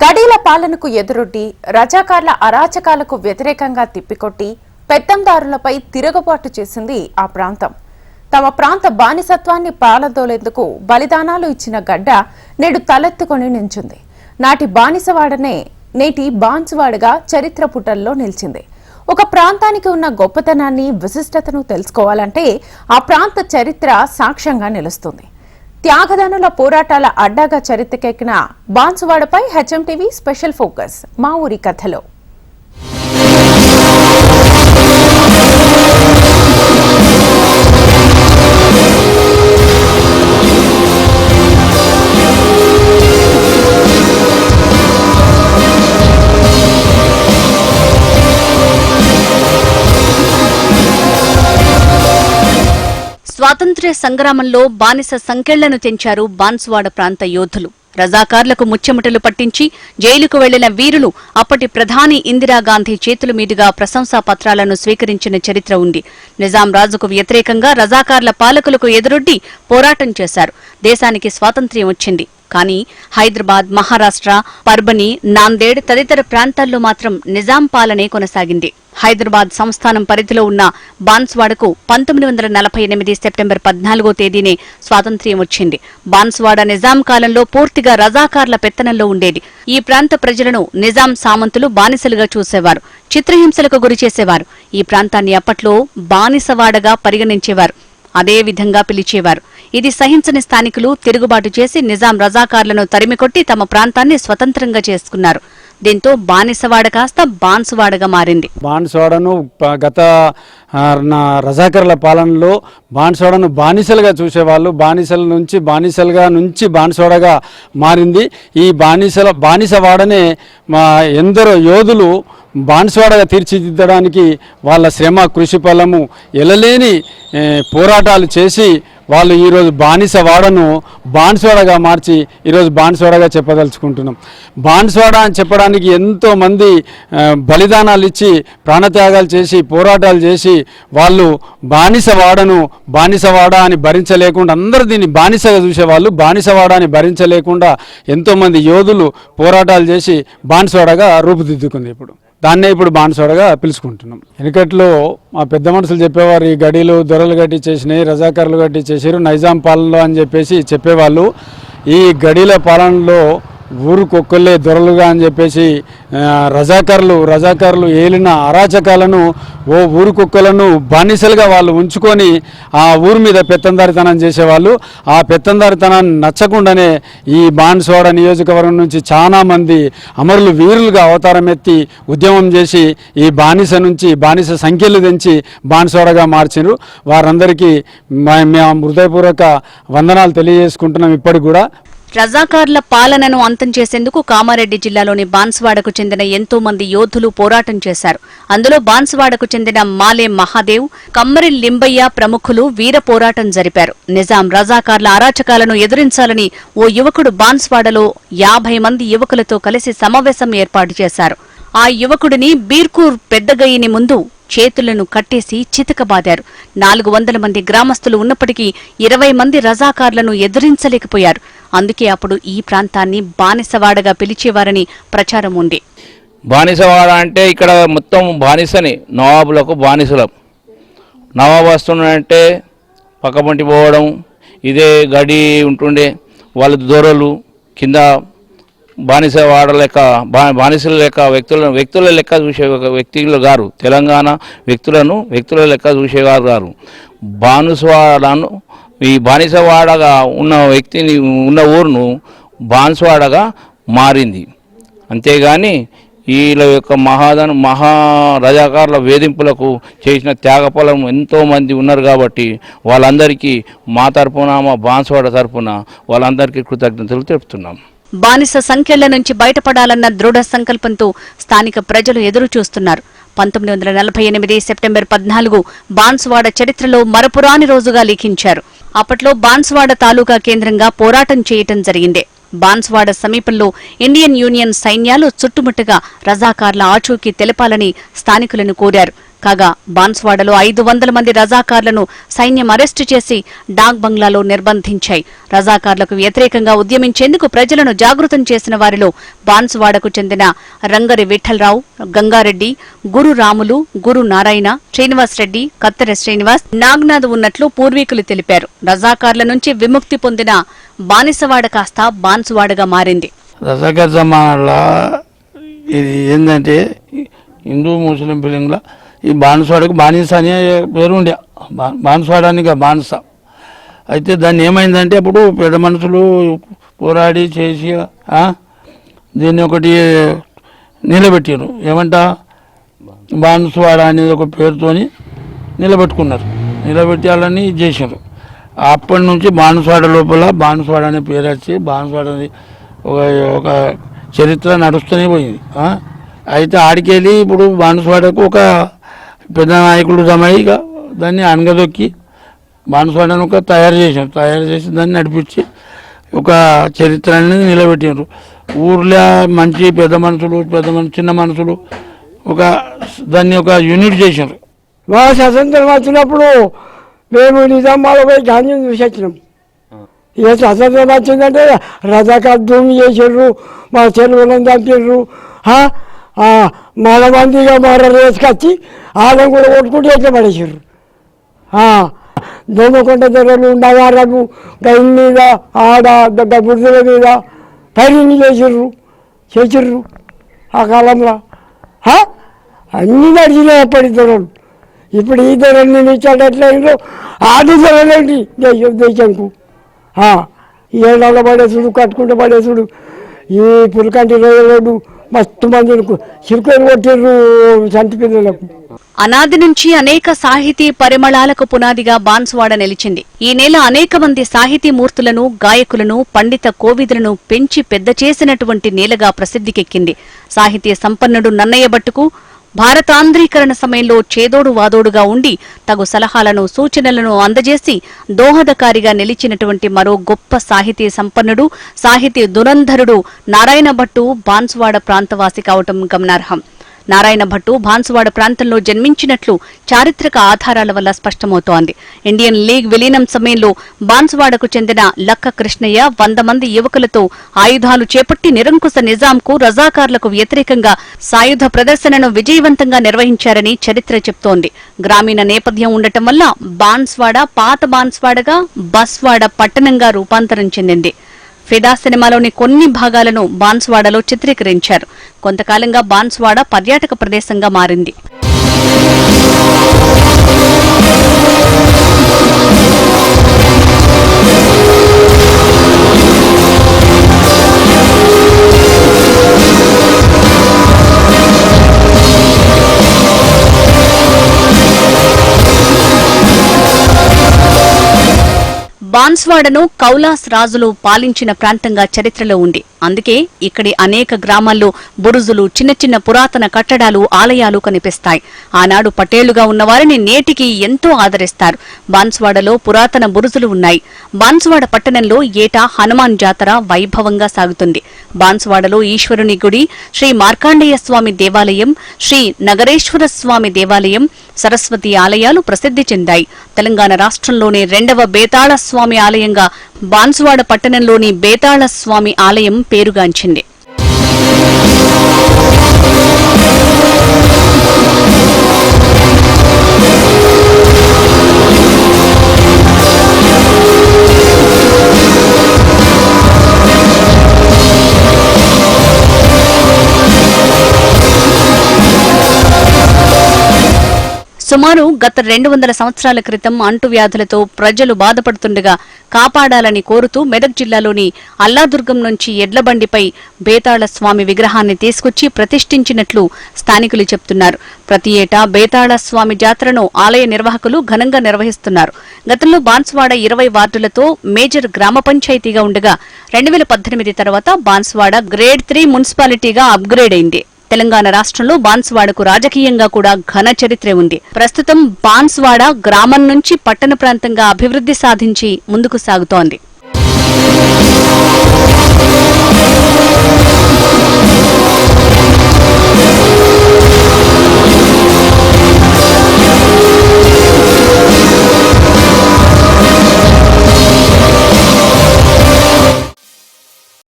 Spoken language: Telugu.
గడీల పాలనకు ఎదురొడ్డి రజాకార్ల అరాచకాలకు వ్యతిరేకంగా తిప్పికొట్టి పెత్తందారులపై తిరుగుబాటు చేసింది ఆ ప్రాంతం. తమ ప్రాంత బానిసత్వాన్ని పాలదోలేందుకు బలిదానాలు ఇచ్చిన గడ్డ నేడు తలెత్తుకొని నించుంది. నాటి బానిసవాడనే నేటి బాన్సువాడగా చరిత్ర పుటల్లో నిలిచింది. ఒక ప్రాంతానికి ఉన్న గొప్పతనాన్ని విశిష్టతను తెలుసుకోవాలంటే ఆ ప్రాంత చరిత్ర సాక్ష్యంగా నిలుస్తుంది. త్యాగదానుల పోరాటాల అడ్డాగా చరిత్రకెక్కిన బాన్సువాడపై హెచ్ఎం టీవీ స్పెషల్ ఫోకస్. మా ఊరి కథలో. స్వాతంత్ర్య సంగ్రామంలో బానిస సంకెళ్ళను తెంచారు బాన్సువాడ ప్రాంత యోధులు. రజాకార్లకు ముచ్చెమటలు పట్టించి జైలుకు వెళ్ళిన వీరులు అప్పటి ప్రధాని ఇందిరాగాంధీ చేతుల మీదుగా ప్రశంసా పత్రాలను స్వీకరించిన చరిత్ర ఉంది. నిజాం రాజుకు వ్యతిరేకంగా రజాకార్ల పాలకులకు ఎదురొడ్డి పోరాటం చేశారు. దేశానికి స్వాతంత్ర్యం వచ్చింది. కానీ హైదరాబాద్ మహారాష్ట్ర పర్బని నాందేడ్ తదితర ప్రాంతాల్లో మాత్రం నిజాం పాలనే కొనసాగింది. హైదరాబాద్ సంస్థానం పరిధిలో ఉన్న బాన్స్వాడకు పంతొమ్మిది వందల నలభై ఎనిమిది సెప్టెంబర్ పద్నాలుగో తేదీనే స్వాతంత్ర్యం వచ్చింది. బాన్స్వాడ నిజాం కాలంలో పూర్తిగా రజాకార్ల పెత్తనంలో ఉండేది. ఈ ప్రాంత ప్రజలను నిజాం సామంతులు బానిసలుగా చూసేవారు చిత్రహింసలకు గురి చేసేవారు. ఈ ప్రాంతాన్ని అప్పట్లో బానిసవాడగా పరిగణించేవారు అదే విధంగా పిలిచేవారు. ఇది సహించని స్థానికులు తిరుగుబాటు చేసి నిజాం రజాకార్లను తరిమికొట్టి తమ ప్రాంతాన్ని స్వతంత్రంగా చేసుకున్నారు. దీంతో బానిసవాడ కాస్త బాన్సువాడగా మారింది. బాన్సువాడను గత నా రజాకర్ల పాలనలో బాన్సోడను బానిసలుగా చూసేవాళ్ళు బానిసల నుంచి బానిసలుగా నుంచి బాన్సోడగా మారింది. ఈ బానిసల బానిసవాడనే మా ఎందరో యోధులు బాన్సవాడగా తీర్చిదిద్దడానికి వాళ్ళ శ్రమ కృషి ఫలము ఎలలేని పోరాటాలు చేసి వాళ్ళు ఈరోజు బానిసవాడను బాన్సవాడగా మార్చి ఈరోజు బాన్సవాడగా చెప్పదలుచుకుంటున్నాం. బాన్సవాడ అని చెప్పడానికి ఎంతోమంది బలిదానాలు ఇచ్చి ప్రాణత్యాగాలు చేసి పోరాటాలు చేసి వాళ్ళు బానిసవాడను బానిసవాడ అని భరించలేకుండా అందరూ దీన్ని బానిసగా చూసేవాళ్ళు బానిసవాడ అని భరించలేకుండా ఎంతోమంది యోధులు పోరాటాలు చేసి బానిసవాడగా రూపుదిద్దుకుంది ఇప్పుడు. దాన్నే ఇప్పుడు బానిసవాడగా పిలుచుకుంటున్నాం. వెనుకట్లో మా పెద్ద మనుషులు చెప్పేవారు ఈ గడిలు దొరలు గట్టి చేసినాయి రజాకారులు గట్టి చేసారు నైజాం పాలనలో అని చెప్పేసి చెప్పేవాళ్ళు. ఈ గడిల పాలనలో ఊరుకొక్కలే దొరలుగా అని చెప్పేసి రజాకర్లు రజాకారులు రజాకారులు ఏలిన అరాచకాలను ఓ ఊరుకొక్కలను బానిసలుగా వాళ్ళు ఉంచుకొని ఆ ఊరు మీద పెత్తందారితనం చేసేవాళ్ళు. ఆ పెత్తందారితనాన్ని నచ్చకుండానే ఈ బాన్సోడ నియోజకవర్గం నుంచి చాలామంది అమరులు వీరులుగా అవతారం ఎత్తి ఉద్యమం చేసి ఈ బానిస నుంచి బానిస సంఖ్యలు తెంచి బాన్సోడగా మార్చినారు వారందరికీ మేము హృదయపూర్వక వందనాలు తెలియజేసుకుంటున్నాం ఇప్పటికి కూడా. రజాకార్ల పాలనను అంతం చేసేందుకు కామారెడ్డి జిల్లాలోని బాన్స్వాడకు చెందిన ఎంతో మంది యోధులు పోరాటం చేశారు. అందులో బాన్స్వాడకు చెందిన మాలే మహాదేవ్ కమ్మరి లింబయ్య ప్రముఖులు వీర పోరాటం జరిపారు. నిజాం రజాకార్ల అరాచకాలను ఎదురించాలని ఓ యువకుడు బాన్స్వాడలో యాభై మంది యువకులతో కలిసి సమావేశం ఏర్పాటు చేశారు. ఆ యువకుడిని బీర్కూర్ పెద్దగయ్యని ముందు చేతులను కట్టేసి చితకబాదారు. నాలుగు వందల మంది గ్రామస్తులు ఉన్నప్పటికీ ఇరవై మంది రజాకార్లను ఎదిరించలేకపోయారు. అందుకే అప్పుడు ఈ ప్రాంతాన్ని బానిసవాడగా పిలిచేవారని ప్రచారం ఉంది. బానిసవాడ అంటే ఇక్కడ మొత్తం బానిసని నవాబులకు బానిసలం. నవాబు వస్తున్నాడంటే పక్కపంటి పోవడం ఇదే గడి ఉంటుండే వాళ్ళ దొరలు కింద బానిసవాడ లెక్క బా బానిసల లెక్క వ్యక్తుల వ్యక్తుల లెక్క చూసే వ్యక్తులు గారు. తెలంగాణ వ్యక్తులను వ్యక్తుల లెక్క చూసేవారు గారు. బానిసవాడను ఈ బానిసవాడగా ఉన్న వ్యక్తిని ఉన్న ఊరును బానిసవాడగా మారింది. అంతేగాని వీళ్ళ యొక్క మహాదన మహా రజాకారుల వేధింపులకు చేసిన త్యాగఫలం ఎంతోమంది ఉన్నారు కాబట్టి వాళ్ళందరికీ మా తరపున మా బాన్స్వాడ తరపున వాళ్ళందరికీ కృతజ్ఞతలు తెలుపుతున్నాం. బానిస సంఖ్యల నుంచి బయటపడాలన్న దృఢ సంకల్పంతో స్థానిక ప్రజలు ఎదురు చూస్తున్నారు పంతొమ్మిది వందల నలభై ఎనిమిది సెప్టెంబర్ పద్నాలుగు బాన్సువాడ చరిత్రలో మరపురాని రోజుగా లిఖించారు. అప్పట్లో బాన్స్వాడ తాలూకా కేంద్రంగా పోరాటం చేయటం జరిగింది. బాన్స్వాడ సమీపంలో ఇండియన్ యూనియన్ సైన్యాలు చుట్టుముట్టుగా రజాకార్ల ఆచూకీ తెలపాలని స్థానికులను కోరారు. కాగా బాన్స్వాడలో ఐదు వందల మంది రజాకార్లను సైన్యం అరెస్టు చేసి డాక్ బంగ్లాలో నిర్బంధించాయి. రజాకార్లకు వ్యతిరేకంగా ఉద్యమించేందుకు ప్రజలను జాగృతం చేసిన వారిలో బాన్స్వాడకు చెందిన రంగరి విఠలరావు గంగారెడ్డి గురు రాములు గురు నారాయణ శ్రీనివాస్ రెడ్డి కత్తెర శ్రీనివాస్ నాగ్నాథ్ ఉన్నట్లు పూర్వీకులు తెలిపారు. రజాకార్ల నుంచి విముక్తి పొందిన బానిసవాడ కాస్త బాన్సువాడగా మారింది. జమానాలో ఇది ఏంటంటే హిందూ ముస్లిం ఫిలింలో ఈ బానిసవాడకు బానిస అనే పేరు ఉండే. బా- అని బానిస. అయితే దాన్ని ఏమైందంటే అప్పుడు పెద్ద మనుషులు పోరాడి చేసి దీన్ని ఒకటి నిలబెట్టారు ఏమంట? బానిసవాడ అనేది ఒక పేరుతోని నిలబెట్టుకున్నారు. నిలబెట్టాలని చేశారు అప్పటి నుంచి బానిసవాడ లోపల బానిసవాడ అనే పేరు వచ్చి బానిసవాడ అనేది ఒక ఒక చరిత్ర నడుస్తూనే పోయింది. అయితే ఆడికెళ్ళి ఇప్పుడు బానిసవాడకు ఒక పెద్ద నాయకులు జమై దాన్ని అనగదొక్కి బానిసవాడను ఒక తయారు చేశారు. తయారు చేసి దాన్ని నడిపించి ఒక చరిత్ర అనేది నిలబెట్టారు ఊర్లో మంచి పెద్ద మనుషులు పెద్ద మనుషులు చిన్న మనుషులు ఒక దాన్ని ఒక యూనిట్ చేశారు. మా స్వతంత్రం వచ్చినప్పుడు మేము నిజామాబాద్ పోయి గాంధీ చూసి వచ్చినాం. ఇక స్వతంత్రం వచ్చిందంటే భూమి చేసిర్రు మా చెరువులను చంపిర్రు ఆ, ఆ, మన వేసుకొచ్చి వాళ్ళని కూడా కొట్టుకుంటూ ఎట్లా పడేసారు దొమ్మకొండ ధరలు నగారాలు గైన్ మీద ఆడ దగ్గర బురదల మీద ఫైరింగ్ చేసిర్రు చేసిర్రు ఆ కాలంలో. అన్నీ నడిచినాయి అప్పటి దొరలు ఇప్పుడు ఈ దొరల్ని నిలిచాడు ఎట్లయిందో ఆది ధరలేంటి దేశం దేశంకు ఏడాళ్ళ పడేసుడు కట్టుకుంటూ పడేసుడు ఈ పులికంటి రోడ్డు మస్తు మంది చిరుకొని కొట్టిర్రు చంటి పిల్లలకు. అనాది నుంచి అనేక సాహితీ పరిమళాలకు పునాదిగా బాన్సువాడ నిలిచింది. ఈ నెల అనేక మంది సాహితీ మూర్తులను గాయకులను పండిత కోవిదులను పెంచి పెద్ద చేసినటువంటి నేలగా ప్రసిద్ధికెక్కింది. సాహితీ సంపన్నుడు నన్నయ్య భట్టుకు భారతాంధ్రీకరణ సమయంలో చేదోడు వాదోడుగా ఉండి తగు సలహాలను సూచనలను అందజేసి దోహదకారిగా నిలిచినటువంటి మరో గొప్ప సాహితీ సంపన్నుడు సాహితీ దురంధరుడు నారాయణ భట్టు బాన్సువాడ ప్రాంతవాసి కావటం గమనార్హం. నారాయణ భట్టు బాన్సువాడ ప్రాంతంలో జన్మించినట్లు చారిత్రక ఆధారాల వల్ల స్పష్టమవుతోంది. ఇండియన్ లీగ్ విలీనం సమయంలో బాన్సువాడకు చెందిన లక్క కృష్ణయ్య వంద మంది యువకులతో ఆయుధాలు చేపట్టి నిరంకుశ నిజాంకు రజాకార్లకు వ్యతిరేకంగా సాయుధ ప్రదర్శనను విజయవంతంగా నిర్వహించారని చరిత్ర చెప్తోంది. గ్రామీణ నేపథ్యం ఉండటం వల్ల బాన్స్వాడ పాత బాన్స్వాడగా బస్వాడ పట్టణంగా రూపాంతరం చెందింది. ఫిదా సినిమాలోని కొన్ని భాగాలను బాన్స్వాడలో చిత్రీకరించారు. కొంతకాలంగా బాన్స్వాడ పర్యాటక ప్రదేశంగా మారింది. బాన్స్వాడను కౌలాస్ రాజులు పాలించిన ప్రాంతంగా చరిత్రలో ఉంది. అందుకే ఇక్కడి అనేక గ్రామాల్లో బురుజులు చిన్న చిన్న పురాతన కట్టడాలు ఆలయాలు కనిపిస్తాయి. ఆనాడు పటేళ్ళుగా ఉన్నవారిని నేటికి ఎంతో ఆదరిస్తారు. బాన్స్వాడలో పురాతన బురుజులు ఉన్నాయి. బాన్స్వాడ పట్టణంలో ఏటా హనుమాన్ జాతర వైభవంగా సాగుతుంది. బాన్స్వాడలో ఈశ్వరుని గుడి శ్రీ మార్కాండేయ స్వామి దేవాలయం శ్రీ నగరేశ్వర స్వామి దేవాలయం సరస్వతి ఆలయాలు ప్రసిద్ధి చెందాయి. తెలంగాణ రాష్ట్రంలోని రెండవ బేతాళ స్వామి ఆలయంగా బాన్సువాడ పట్టణంలోని బేతాళ స్వామి ఆలయం పేరుగాంచింది. సుమారు గత రెండు వందల సంవత్సరాల క్రితం అంటువ్యాధులతో ప్రజలు బాధపడుతుండగా కాపాడాలని కోరుతూ మెదక్ జిల్లాలోని అల్లాదుర్గం నుంచి ఎడ్లబండిపై బేతాళ స్వామి విగ్రహాన్ని తీసుకొచ్చి ప్రతిష్ఠించినట్లు స్థానికులు చెప్తున్నారు. ప్రతి ఏటా బేతాళ స్వామి జాతరను ఆలయ నిర్వాహకులు ఘనంగా నిర్వహిస్తున్నారు. గతంలో బాన్స్వాడ ఇరవై వార్డులతో మేజర్ గ్రామ పంచాయతీగా ఉండగా రెండు వేల పద్దెనిమిది తర్వాత బాన్స్వాడ గ్రేడ్ త్రీ మున్సిపాలిటీగా అప్గ్రేడ్ అయింది. తెలంగాణ రాష్ట్రంలో బాన్స్వాడకు రాజకీయంగా కూడా ఘన చరిత్రే ఉంది. ప్రస్తుతం బాన్స్వాడ గ్రామం నుంచి పట్టణ ప్రాంతంగా అభివృద్ధి సాధించి ముందుకు సాగుతోంది.